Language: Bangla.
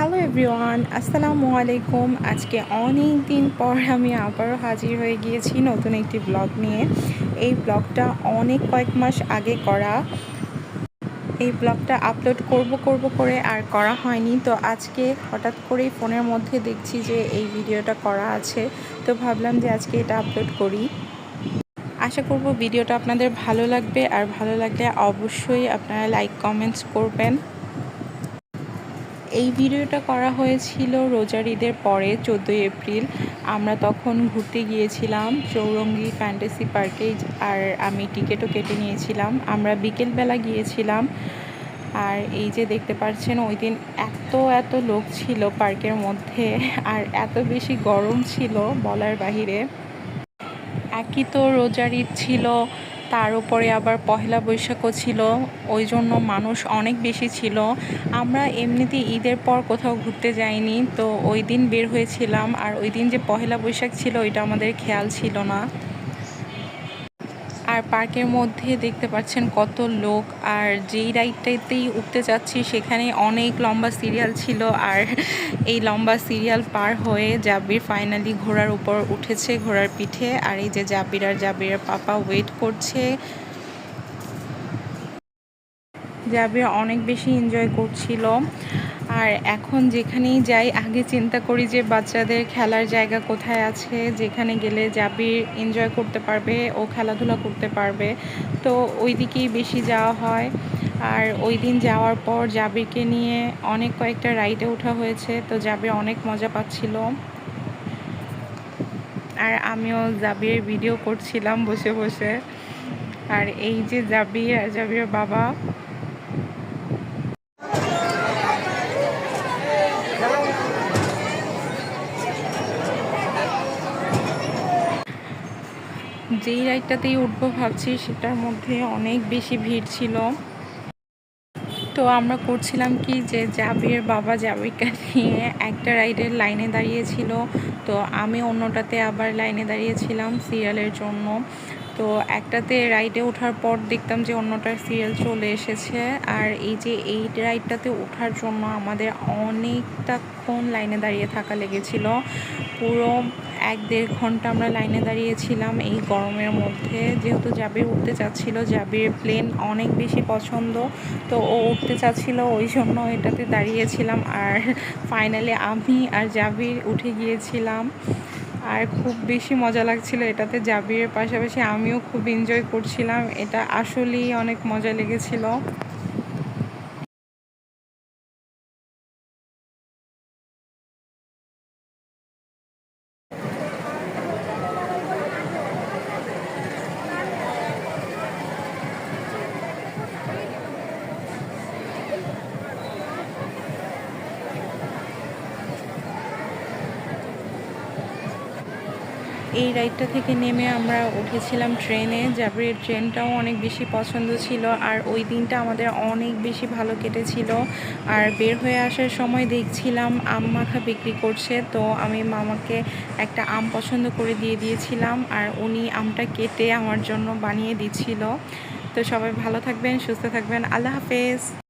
হ্যালো এভরিওয়ান আসসালামু আলাইকুম আজকে অনেক দিন পর আমি আবারও হাজির হয়ে গিয়েছি নতুন একটি ব্লগ নিয়ে। এই ব্লগটা অনেক কয়েক মাস আগে করা। এই ব্লগটা আপলোড করব করব করে আর করা হয়নি। তো আজকে হঠাৎ করেই ফোনের মধ্যে দেখছি যে এই ভিডিওটা করা আছে। তো ভাবলাম যে আজকে এটা আপলোড করি। আশা করব ভিডিওটা আপনাদের ভালো লাগবে। আর ভালো লাগলে অবশ্যই আপনারা লাইক কমেন্টস করবেন। এই ভিডিওটা করা হয়েছিল রোজার ঈদের পরে, চোদ্দোই এপ্রিল। আমরা তখন ঘুরতে গিয়েছিলাম চৌরঙ্গি ফ্যান্টাসি পার্কে আর আমি টিকিটও কেটে নিয়েছিলাম। আমরা বিকেলবেলা গিয়েছিলাম আর এই যে দেখতে পাচ্ছেন, ওই দিন এত এত লোক ছিল পার্কের মধ্যে আর এত বেশি গরম ছিল বলার বাহিরে। একই তো রোজার ঈদ ছিল। তার উপরে আবার পহেলা বৈশাখও ছিল, ওই জন্য মানুষ অনেক বেশি ছিল। আমরা এমনিতে ঈদের পর কোথাও ঘুরতে যাইনি, তো ওই দিন বের হয়েছিলাম। আর ওই দিন যে পহেলা বৈশাখ ছিল, ওইটা আমাদের খেয়াল ছিল না। আর পার্কের মধ্যে দেখতে পাচ্ছেন কত লোক, আর যেই রাইডটাতেই উঠতে যাচ্ছি সেখানে অনেক লম্বা সিরিয়াল ছিল, আর এই লম্বা সিরিয়াল পার হয়ে জাবির ফাইনালি ঘোড়ার উপর উঠেছে ঘোড়ার পিঠে, আর এই যে জাবির আর জাবিরের পাপা ওয়েট করছে। জাবির অনেক বেশি এনজয় করছিল। আর এখন যেখানেই যাই, আগে চিন্তা করি যে বাচ্চাদের খেলার জায়গা কোথায় আছে, যেখানে গেলে জাবির এনজয় করতে পারবে, ও খেলাধুলা করতে পারবে। তো ওই দিকেই বেশি যাওয়া হয়। আর ওই দিন যাওয়ার পর জাবিরকে নিয়ে অনেক কয়েকটা রাইডে ওঠা হয়েছে, তো জাবির অনেক মজা পাচ্ছিল। আর আমিও জাবিরের ভিডিও করছিলাম বসে বসে। আর এই যে জাবির আর জাবির বাবা যেই রাইডটাতেই উঠবো ভাবছি, সেটার মধ্যে অনেক বেশি ভিড় ছিল। তো আমরা করছিলাম কি যে জাবির বাবা জাবিরকে নিয়ে। একটা রাইডের লাইনে দাঁড়িয়েছিল, তো আমি অন্যটাতে আবার লাইনে দাঁড়িয়েছিলাম সিরিয়ালের জন্য। তো একটাতে রাইডে ওঠার পর দেখতাম যে অন্যটার সিরিয়াল চলে এসেছে। আর এই যে এই রাইডটাতে ওঠার জন্য আমাদের অনেকটাক্ষণ লাইনে দাঁড়িয়ে থাকা লেগেছিল। পুরো এক দেড় ঘণ্টা আমরা লাইনে দাঁড়িয়েছিলাম এই গরমের মধ্যে। যেহেতু জাবির উঠতে চাচ্ছিল, জাবির প্লেন অনেক বেশি পছন্দ, তো ও উঠতে চাচ্ছিল, ওই জন্য এটাতে দাঁড়িয়েছিলাম। আর ফাইনালি আমি আর জাবির উঠে গিয়েছিলাম। আর খুব বেশি মজা লাগছিল এটাতে। জাবিরের পাশাপাশি আমিও খুব এনজয় করছিলাম। এটা আসলেই অনেক মজা লেগেছিল। এই রাইডটা থেকে নেমে আমরা উঠেছিলাম ট্রেনে জাবরের ট্রেনটাও অনেক বেশি পছন্দ ছিল আর ওই দিনটা আমাদের অনেক বেশি ভালো কেটেছিল। আর বের হয়ে আসার সময় দেখছিলাম আম মাখা বিক্রি করছে, তো আমি মামাকে একটা আম পছন্দ করে দিয়ে দিয়েছিলাম আর উনি আমটা কেটে আমার জন্য বানিয়ে দিচ্ছিল। তো সবাই ভালো থাকবেন, সুস্থ থাকবেন। আল্লাহ হাফেজ।